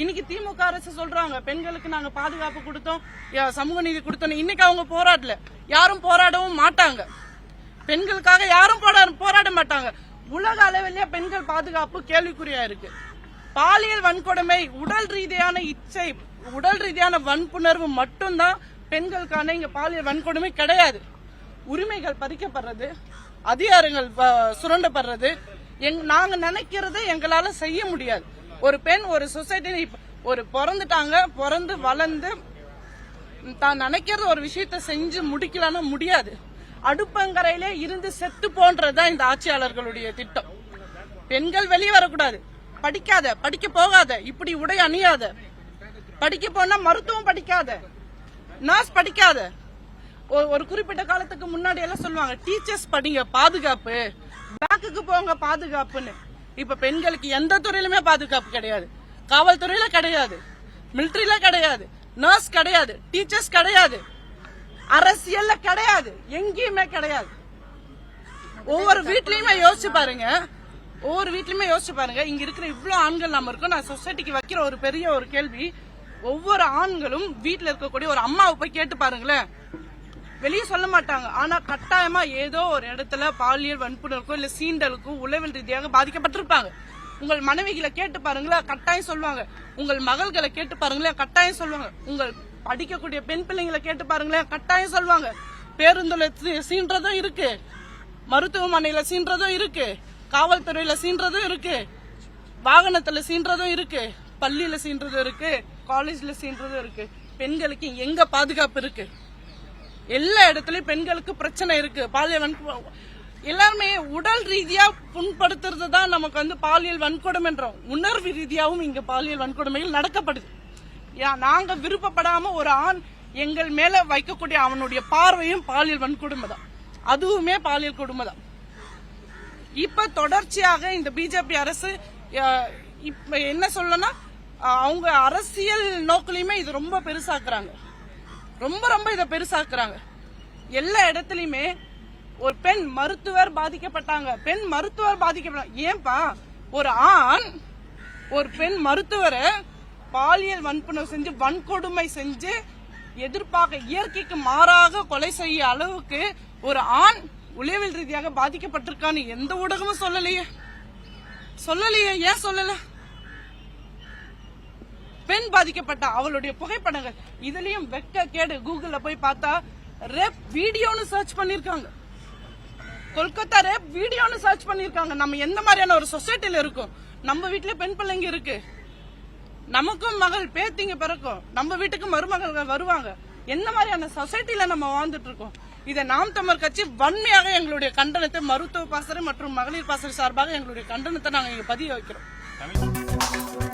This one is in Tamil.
இன்னைக்கு திமுக அரசு சொல்றாங்க பெண்களுக்கு நாங்க பாதுகாப்பு கொடுத்தோம் சமூக நீதி கொடுத்தோம். இன்னைக்கு அவங்க போராடல. யாரும் போராடவும் மாட்டாங்க. பெண்களுக்காக யாரும் போராட போராட மாட்டாங்க. உலக அளவிலேயே பெண்கள் பாதுகாப்பு கேள்விக்குறியா இருக்கு. பாலியல் வன்கொடுமை உடல் ரீதியான இச்சை உடல் ரீதியான வன்புணர்வு மட்டும்தான் பெண்களுக்கான இங்க பாலியல் வன்கொடுமை கிடையாது. உரிமைகள் பறிக்கப்படுறது அதிகாரங்கள் சுரண்டப்படுறது எங் நாங்க நினைக்கிறத எங்களால செய்ய முடியாது. ஒரு பெண் ஒரு சொசைட்டி ஒரு பிறந்துட்டாங்க பிறந்து வளர்ந்து தான் நினைக்கிறது ஒரு விஷயத்த செஞ்சு முடிக்கலன்னா முடியாது. அடுப்பங்கரையிலே இருந்து செத்து போன்றதுதான் இந்த ஆட்சியாளர்களுடைய திட்டம். பெண்கள் வெளியே வரக்கூடாது. படிக்காத படிக்க போகாத இப்படி உடை அணியாத. படிக்க போனா மருத்துவம் படிக்காத. நர்ஸ் படிக்காத. ஒரு- குறிப்பிட்ட காலத்துக்கு முன்னாடி எல்லாம் சொல்லுவாங்க டீச்சர்ஸ் படிங்க பாதுகாப்பு. பேக்குக்கு போங்க பாதுகாப்புன்னு. இப்ப பெண்களுக்கு எந்த துறையிலுமே பாதுகாப்பு கிடையாது. காவல்துறையில கிடையாது. மிலிட்ரியில கிடையாது. நர்ஸ் கிடையாது. டீச்சர்ஸ் கிடையாது. அரசியல்ல கிடையாது. எங்கேயுமே கிடையாது. ஒவ்வொரு வீட்லயுமே யோசிச்சு பாருங்க. ஒவ்வொரு வீட்லயுமே யோசிச்சு பாருங்க. இங்க இருக்கிற இவ்வளவு ஆண்கள் நம்ம இருக்கோம். நான் சொசைட்டிக்கு வைக்கிற ஒரு பெரிய ஒரு கேள்வி. ஒவ்வொரு ஆண்களும் வீட்டுல இருக்கக்கூடிய ஒரு அம்மாவை போய் கேட்டு பாருங்களேன். வெளியே சொல்ல மாட்டாங்க. ஆனா கட்டாயமா ஏதோ ஒரு இடத்துல பாலியல் வன்புணருக்கும் இல்ல சீண்டலுக்கும் உளவில் ரீதியாக பாதிக்கப்பட்டிருப்பாங்க. உங்கள் மனைவிகளை கேட்டு பாருங்களேன் கட்டாயம் சொல்லுவாங்க. உங்கள் மகள்களை கேட்டு பாருங்களேன் கட்டாயம் சொல்லுவாங்க. உங்கள் படிக்கக்கூடிய பெண் பிள்ளைங்களை கேட்டு பாருங்களேன் கட்டாயம் சொல்லுவாங்க. பேருந்துல சீன்றதும் இருக்கு. மருத்துவமனையில சீன்றதும் இருக்கு. காவல்துறையில சீன்றதும் இருக்கு. வாகனத்துல சீன்றதும் இருக்கு. பள்ளியில சீன்றதும் இருக்கு. காலேஜ்ல சீன்றதும் இருக்கு. பெண்களுக்கு எங்க பாதுகாப்பு இருக்கு? எல்லா இடத்துலயும் பெண்களுக்கு பிரச்சனை இருக்கு. பாலியல் வன்கொ எல்லாருமே உடல் ரீதியா புண்படுத்துறது தான் நமக்கு வந்து பாலியல் வன்கொடுமைன்றோம் உணர்வு ரீதியாகவும் இங்க பாலியல் வன்கொடுமைகள் நடக்கப்படுது. யா- நாங்க விருப்பப்படாம ஒரு ஆண் எங்கள் மேல வைக்கக்கூடிய அவனுடைய பார்வையும் பாலியல் வன்கொடுமை தான். அதுவுமே பாலியல் கொடுமை தான். இப்ப தொடர்ச்சியாக இந்த பிஜேபி அரசு இப்ப என்ன சொல்லனா அவங்க அரசியல் நோக்கிலையுமே இது ரொம்ப பெருசாக்குறாங்க. ரொம்ப ரொம்ப இதை பெருசாக்குறாங்க. எல்லா இடத்துலயுமே ஒரு பெண் மருத்துவர் பாதிக்கப்பட்டாங்க. பெண் மருத்துவர் பாதிக்கப்பட்டாங்க ஏன்பா? ஒரு ஆண் ஒரு பெண் மருத்துவரை பாலியல் வன்புணர்வு செஞ்சு வன்கொடுமை செஞ்சு எதிர்பார்க்க இயற்கைக்கு மாறாக கொலை செய்ய அளவுக்கு ஒரு ஆண் உளவியல் ரீதியாக பாதிக்கப்பட்டிருக்கான்னு எந்த ஊடகமும் சொல்லலையே. சொல்லலையே ஏன் சொல்லல? பெண் பாதிக்கப்பட்ட அவளுடைய புகைப்படங்கள். இதுலயும் வெக்க கேடு கூகுள்ல போய் பார்த்தா ரேப் வீடியோன்னு சர்ச் பண்ணிருக்காங்க. கொல்கத்தா ரேப் வீடியோன்னு சர்ச் பண்ணிருக்காங்க. நம்ம எந்த மாதிரியான ஒரு சொசைட்டில இருக்கோம்? நம்ம வீட்ல பெண் பிள்ளைங்க இருக்கு. நமக்கும் மகள் பேத்திங்க பிறக்கும். நம்ம வீட்டுக்கு மருமகள் வருவாங்க. எந்த மாதிரியான சொசைட்டில நம்ம வாழ்ந்துட்டு இருக்கோம்? இதை நாம் தமிழர் கட்சி வன்மையாக எங்களுடைய கண்டனத்தை மருத்துவ பாசறை மற்றும் மகளிர் பாசறை சார்பாக எங்களுடைய கண்டனத்தை நாங்கள் இங்க பதிய வைக்கிறோம்.